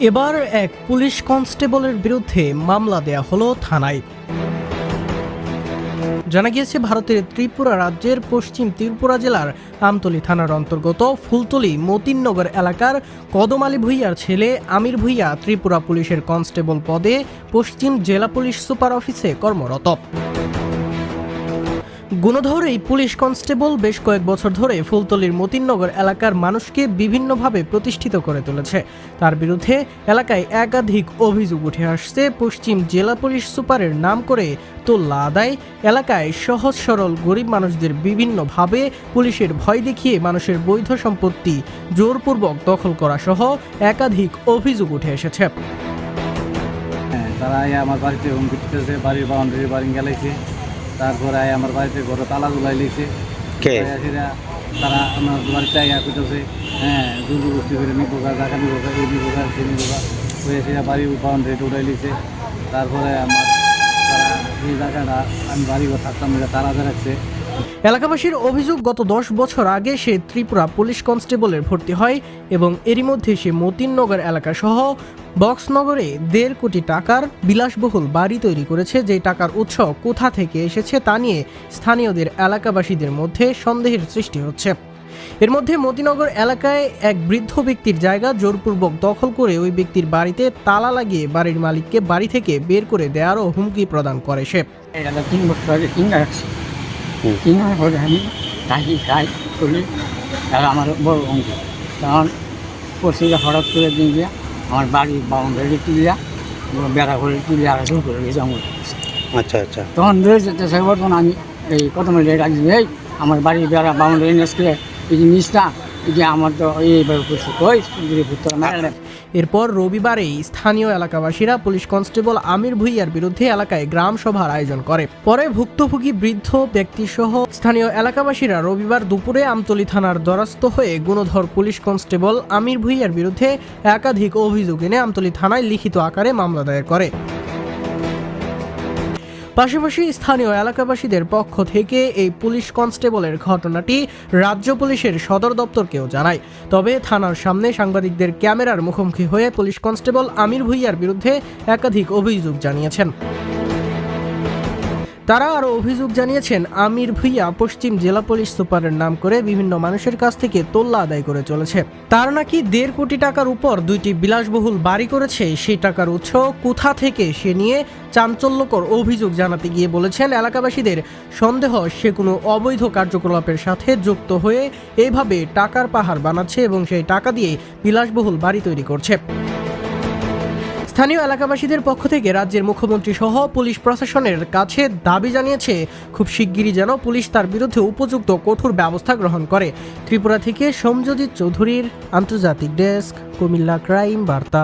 এবার এক পুলিশ কনস্টেবলের বিরুদ্ধে মামলা দেয়া হলো থানায়। জানা গিয়েছে, ভারতের ত্রিপুরা রাজ্যের পশ্চিম ত্রিপুরা জেলার আমতলী থানার অন্তর্গত ফুলতলি মতিননগর এলাকার কদম আলী ভুইয়ার ছেলে আমির ভুইয়া ত্রিপুরা পুলিশের কনস্টেবল পদে পশ্চিম জেলা পুলিশ সুপার অফিসে কর্মরত। গুণধর এই পুলিশ কনস্টেবল বেশ কয়েক বছর ধরে ফুলতলির মতিননগর এলাকার মানুষকে বিভিন্নভাবে প্রতিষ্ঠিত করে তুলেছে। তার বিরুদ্ধে এলাকায় একাধিক অভিযোগ উঠে আসছে। পশ্চিম জেলা পুলিশ সুপারের নাম করে তোল্লা আদায়। এলাকায় সহজ সরল গরিব মানুষদের বিভিন্নভাবে পুলিশের ভয় দেখিয়ে মানুষের বৈধ সম্পত্তি জোরপূর্বক দখল করা সহ একাধিক অভিযোগ উঠে এসেছে। হ্যাঁ তারা আমার বাড়িতে হুমকি দিতেছে, বাড়ির বাউন্ডারি বারিং গেলাইছে। তারপরে আমার বাড়িতে ঘরে তালা ঝুলাই লিখছে তারা আমার বাড়িতে আয়া করতেছে হ্যাঁ গোষ্ঠী করে নিবোগা জাকা নিবোগা এই নিবোগা সে নিবোগা হয়ে সেটা বাড়ির বাউন্ডারি উঠাই লিখছে তারপরে আমার তারা এই জায়গাটা আমি বাড়ি ঘর থাকতাম তারা রাখছে এলাকাবাসীর অভিযোগ, গত দশ বছর আগে সে ত্রিপুরা পুলিশ কনস্টেবলের ভর্তি হয় এবং এরই মধ্যে সে মতিননগর এলাকা সহ বক্সনগরে দেড় কোটি টাকার বিলাসবহুল বাড়ি তৈরি করেছে। যে টাকার উৎস কোথা থেকে এসেছে তা নিয়ে স্থানীয়দের এলাকাবাসীদের মধ্যে সন্দেহের সৃষ্টি হচ্ছে। এর মধ্যে মতিনগর এলাকায় এক বৃদ্ধ ব্যক্তির জায়গা জোরপূর্বক দখল করে ওই ব্যক্তির বাড়িতে তালা লাগিয়ে বাড়ির মালিককে বাড়ি থেকে বের করে দেওয়ারও হুমকি প্রদান করে সে। তিন বছর আগে রাখছি হুম। কিনা পরে আমি থাকি খাই করি আর আমার বড় অঙ্ক তখন পড়শিরা হঠাৎ করে দিয়ে দিয়া আমার বাড়ির বাউন্ডারি তুলিয়া বেড়া করে তুলিয়া আর শুরু করে দিয়েছে আমার আচ্ছা আচ্ছা। তখন ধরে যেতেছে তখন আমি এই কত মিলে রাখছি এই আমার বাড়ির বেড়া বাউন্ডারি নেসকে এই জিনিসটা যে আমার তো এইভাবে করছে। কই? পুত্র মেরে এরপর রবিবারেই স্থানীয় এলাকাবাসীরা পুলিশ কনস্টেবল আমির ভুইয়ার বিরুদ্ধে এলাকায় গ্রাম সভার আয়োজন করে। পরে ভুক্তভোগী বৃদ্ধ ব্যক্তিসহ স্থানীয় এলাকাবাসীরা রবিবার দুপুরে আমতলি থানার দ্বারস্থ হয়ে গুণধর পুলিশ কনস্টেবল আমির ভুইয়ার বিরুদ্ধে একাধিক অভিযোগ এনে আমতলি থানায় লিখিত আকারে মামলা দায়ের করে। পাশাপাশি স্থানীয় এলাকাবাসীদের পক্ষ থেকে এই পুলিশ কনস্টেবলের ঘটনাটি রাজ্য পুলিশের সদর দপ্তরকেও জানায়। তবে থানার সামনে সাংবাদিকদের ক্যামেরার মুখোমুখি হয়ে পুলিশ কনস্টেবল আমির ভুইয়ার বিরুদ্ধে একাধিক অভিযোগ জানিয়েছেন। তারা আরও অভিযোগ জানিয়েছেন, আমির ভুইয়া পশ্চিম জেলা পুলিশ সুপারের নাম করে বিভিন্ন মানুষের কাছ থেকে তোল্লা আদায় করে চলেছে। তার নাকি দেড় কোটি টাকার উপর দুইটি বিলাসবহুল বাড়ি করেছে সেই টাকার উৎস কোথা থেকে সে নিয়ে চাঞ্চল্যকর অভিযোগ জানাতে গিয়ে বলেছেন, এলাকাবাসীদের সন্দেহ সে কোনো অবৈধ কার্যকলাপের সাথে যুক্ত হয়ে এইভাবে টাকার পাহাড় বানাচ্ছে এবং সেই টাকা দিয়ে বিলাসবহুল বাড়ি তৈরি করছে। স্থানীয় এলাকাবাসীদের পক্ষ থেকে রাজ্যের মুখ্যমন্ত্রী সহ পুলিশ প্রশাসনের কাছে দাবি জানিয়েছে, খুব শিগগিরই যেন পুলিশ তার বিরুদ্ধে উপযুক্ত কঠোর ব্যবস্থা গ্রহণ করে। ত্রিপুরা থেকে সোমজ্যোতির চৌধুরীর আন্তর্জাতিক ডেস্ক, কুমিল্লা ক্রাইম বার্তা।